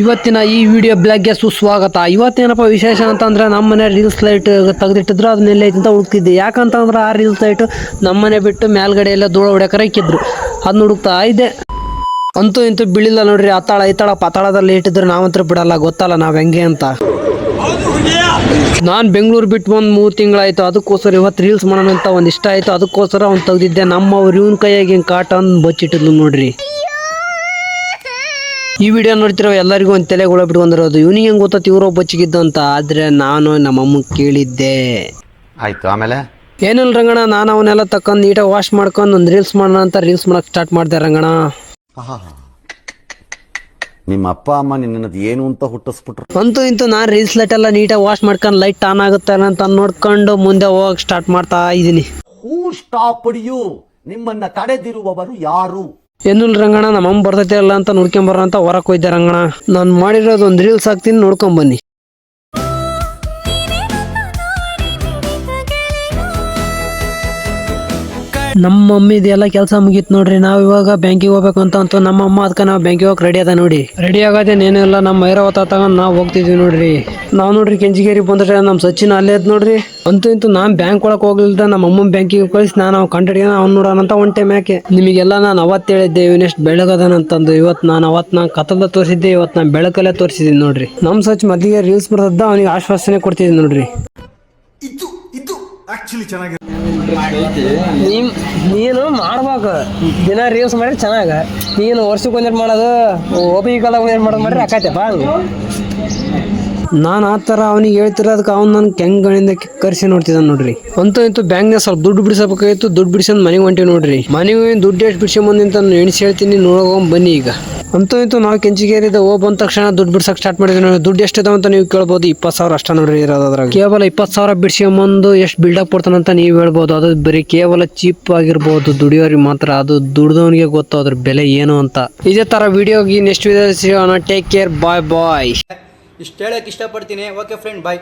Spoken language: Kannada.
ಇವತ್ತಿನ ಈ ವಿಡಿಯೋ ಬ್ಲಾಗ್ಗೆ ಸುಸ್ವಾಗತ. ಇವತ್ತೇನಪ್ಪ ವಿಶೇಷ ಅಂತಂದ್ರೆ ನಮ್ಮ ಮನೆ ರೀಲ್ಸ್ ಲೈಟ್ ತೆಗೆದಿಟ್ಟಿದ್ರು ಅದನ್ನೆಲ್ಲ ಐತೆ ಅಂತ ಹುಡುಕ್ತಿದ್ದೆ. ಯಾಕಂತಂದ್ರೆ ಆ ರೀಲ್ಸ್ ಲೈಟ್ ನಮ್ಮ ಮನೆ ಬಿಟ್ಟು ಮೇಲ್ಗಡೆ ಎಲ್ಲ ದೂಳ ಹೊಡ್ಯಾಕರ ಇಕ್ಕಿದ್ರು. ಅದನ್ನ ಹುಡುಕ್ತಾ ಇದ್ದೆ. ಅಂತೂ ಇಂತೂ ಬೀಳಿಲ್ಲ ನೋಡ್ರಿ ಅತ್ತಾಳ ಐತಾಳ ಪತಾಳದಲ್ಲಿ ಇಟ್ಟಿದ್ರು ನಾವಂತೂ ಬಿಡಲ್ಲ, ಗೊತ್ತಲ್ಲ ನಾವು ಹೆಂಗೆ ಅಂತ. ನಾನು ಬೆಂಗಳೂರು ಬಿಟ್ಟು ಒಂದು ಮೂರು ತಿಂಗಳಾಯ್ತು, ಅದಕ್ಕೋಸ್ಕರ ಇವತ್ತು ರೀಲ್ಸ್ ಮಾಡೋಣ ಅಂತ ಒಂದು ಇಷ್ಟ ಆಯ್ತು, ಅದಕ್ಕೋಸ್ಕರ ಅವ್ನು ತೆಗ್ದಿದ್ದೆ. ನಮ್ಮ ಇವನ್ ಕೈಯಾಗಿ ಹಿಂಗೆ ಕಾಟ ಅಂದ್ ಬಚ್ಚಿಟ್ಟಿದ್ಲು ನೋಡ್ರಿ. ಈ ವಿಡಿಯೋ ನೋಡ್ತಿರೋ ಎಲ್ಲರಿಗೂ ಒಂದು ತಲೆ ಹುಳ ಬಿಟ್ಕೊಂಡಿರೋದು. ಇವನಿಗೆ ಹೆಂಗೆ ಗೊತ್ತಾ ತೀವ್ರ ಬಚ್ಚಿಗಿದ್ದು ಅಂತ? ಆದರೆ ನಾನು ನಮ್ಮ ಕೇಳಿದ್ದೆ. ಆಯ್ತು ಆಮೇಲೆ? ಏನಿಲ್ಲ ರಂಗಣ ನಾನು ಅವನ್ನೆಲ್ಲ ತಕ್ಕೊಂಡು ನೀಟಾಗಿ ವಾಶ್ ಮಾಡ್ಕೊಂಡು ಒಂದು ರೀಲ್ಸ್ ಮಾಡೋಣ ಅಂತ ರೀಲ್ಸ್ ಮಾಡಕ್ಕೆ ಸ್ಟಾರ್ಟ್ ಮಾಡಿದೆ ರಂಗಣ ನಿಮ್ಮ ಅಪ್ಪ ಅಮ್ಮ ನಿನ್ನದು ಏನು ಅಂತ ಹುಟ್ಟಿಸ್ಬಿಟ್ರು. ಅಂತೂ ಇಂತೂ ನಾನು ರೀಲ್ಸ್ ಲೈಟ್ ಎಲ್ಲ ನೀಟಾಗಿ ವಾಶ್ ಮಾಡ್ಕೊಂಡು ಲೈಟ್ ಆನ್ ಆಗುತ್ತೆ ಅಂತ ನೋಡ್ಕೊಂಡು ಮುಂದೆ ಹೋಗಕ್ಕೆ ಸ್ಟಾರ್ಟ್ ಮಾಡ್ತಾ ಇದ್ದೀನಿ ಹೂ ಸ್ಟಾಪ್ ಯು ನಿಮ್ಮನ್ನ ತಡೆದಿರುವವರು ಯಾರು? ಏನಿಲ್ಲ ರಂಗಣ ನಮ್ಮ ಅಮ್ಮ ಬರ್ತೈತೆ ಅಲ್ಲ ಅಂತ ನೋಡ್ಕೊಂಬರ ಅಂತ ಹೊರಕ್ ಹೋಯ್ತೆ ರಂಗಣ ನಾನು ಮಾಡಿರೋದು ಒಂದು ರೀಲ್ಸ್ ಹಾಕ್ತೀನಿ, ನೋಡ್ಕೊಂಡ್ ನಮ್ಮ ಮಮ್ಮಿದು ಎಲ್ಲ ಕೆಲಸ ಮುಗೀತು ನೋಡ್ರಿ. ನಾವು ಇವಾಗ ಬ್ಯಾಂಕಿಗೆ ಹೋಗ್ಬೇಕು ಅಂತ ಅಂತ ನಮ್ಮ ಅಮ್ಮ ಅದಕ್ಕೆ ನಾವು ಬ್ಯಾಂಕಿಗೆ ಹೋಗಕ್ಕೆ ರೆಡಿ ಅದ ನೋಡಿ. ರೆಡಿ ಆಗೋದೇನೇನು ಇಲ್ಲ ನಮ್ಮ ಐರಾವತ ತಗೊಂಡು ನಾವು ಹೋಗ್ತಿದ್ವಿ ನೋಡ್ರಿ. ನಾವು ನೋಡ್ರಿ ಕೆಂಚಿಗೇರಿ ಬಂದ್ರೆ ನಮ್ಮ ಸಚಿನ್ ಅಲ್ಲೇ ಅದ್ ನೋಡ್ರಿ. ಅಂತೂ ಇಂತೂ ನಾನು ಬ್ಯಾಂಕ್ ಒಳಗೆ ಹೋಗ್ಲಿಲ್ದ ನಮ್ಮ ಅಮ್ಮನ ಬ್ಯಾಂಕಿಗೆ ಕಳಿಸಿ ನಾನು ಅವ್ನು ಕಂಡಿಡಿಯ ಅವ್ನು ನೋಡೋಣ ಅಂತ ಒಂಟೆ ಟೈಮ್ ಯಾಕೆ. ನಿಮಗೆಲ್ಲ ನಾನು ಅವತ್ತು ಹೇಳಿದ್ದೆ ಇವನೆಷ್ಟು ಬೆಳಗದನಂತಂದು ಇವತ್ತು ನಾನು ಅವತ್ತು ನಾನು ಕತ್ತಲ ತೋರಿಸಿದ್ದೆ ಇವತ್ತು ನಾನು ಬೆಳಕಲ್ಲೇ ತೋರಿಸಿದ್ದೀನಿ ನೋಡ್ರಿ. ನಮ್ಮ ಸಚ್ ಮೊದಲಿಗೆ ರೀಲ್ಸ್ ಬರ್ತದ ಅವನಿಗೆ ಆಶ್ವಾಸನೆ ಕೊಡ್ತಿದ್ದೀನಿ ನೋಡ್ರಿ. ನೀನ್ ನೀನು ಮಾಡ್ಬೇಕು. ದಿನ ರೀಲ್ಸ್ ಮಾಡಿ ಚೆನ್ನಾಗ. ನೀನು ವರ್ಷಕ್ಕೆ ಒಂದೇಟ್ ಮಾಡೋದು ಒಬ್ಬಿ ಕಾಲ ಒಂದೇಟ್ ಮಾಡೋದು ಮಾಡ್ರಿ ಬಾ ನಾನು ಆ ಥರ ಅವ್ನಿಗೆ ಹೇಳ್ತಿರೋದಕ್ಕೆ ಅವ್ನು ನನ್ನ ಕೆಂಗಳಿಂದ ಕರ್ಸಿ ನೋಡ್ತಿದ್ದ ನೋಡ್ರಿ. ಅಂತೂ ಇಂತೂ ಬ್ಯಾಂಕ್ನ ಸ್ವಲ್ಪ ದುಡ್ಡು ಬಿಡಿಸಬೇಕಾಗಿತ್ತು ದುಡ್ಡು ಬಿಡಿಸೋದು ಮನೆಗೆ ಹೊಂಟಿವಿ ನೋಡ್ರಿ. ಮನೆಗೆ ದುಡ್ಡು ಎಷ್ಟು ಬಿಡಿಸ್ಕೊಂಬಂದು ಅಂತ ನಾನು ಎಣಿಸಿ ಹೇಳ್ತೀನಿ ನೋಡೋಗೊಂಡ್ ಬನ್ನಿ ಈಗ. ಅಂತೂ ಇಂತೂ ನಾವು ಕೆಂಚಿಗೇರಿದ ಹೋಗ್ ಬಂದ ತಕ್ಷಣ ದುಡ್ಡು ಬಿಡ್ಸಕ್ ಸ್ಟಾರ್ಟ್ ಮಾಡಿದ್ವಿ ನೋಡಿ. ದುಡ್ಡು ಎಷ್ಟು ಅಂತ ನೀವು ಕೇಳ್ಬೋದು. ಇಪ್ಪತ್ತು ಸಾವಿರ ಅಷ್ಟ ನೋಡ್ರಿ ಇರೋದ್ರಾಗ ಕೇವಲ ಇಪ್ಪತ್ತು ಸಾವಿರ ಬಿಡ್ಸ್ಕೊಂಬಂದು ಎಷ್ಟು ಬಿಲ್ಡಪ್ ಕೊಡ್ತಾನಂತ ನೀವು ಹೇಳ್ಬೋದು. ಅದು ಬರೀ ಕೇವಲ ಚೀಪ್ ಆಗಿರ್ಬೋದು. ದುಡಿಯೋರಿಗೆ ಮಾತ್ರ. ಅದು ದುಡ್ದವನಿಗೆ ಗೊತ್ತು ಅದ್ರ ಬೆಲೆ ಏನು ಅಂತ. ಇದೇ ತರ ವಿಡಿಯೋಗೆ ನೆಕ್ಸ್ಟ್ ವಿಡಿಯೋ ಸಿಗೋಣ. ಟೇಕ್ ಕೇರ್ ಬಾಯ್ ಬಾಯ್ ಇಷ್ಟು ಹೇಳಕ್ಕೆ ಇಷ್ಟಪಡ್ತೀನಿ. Okay friend bye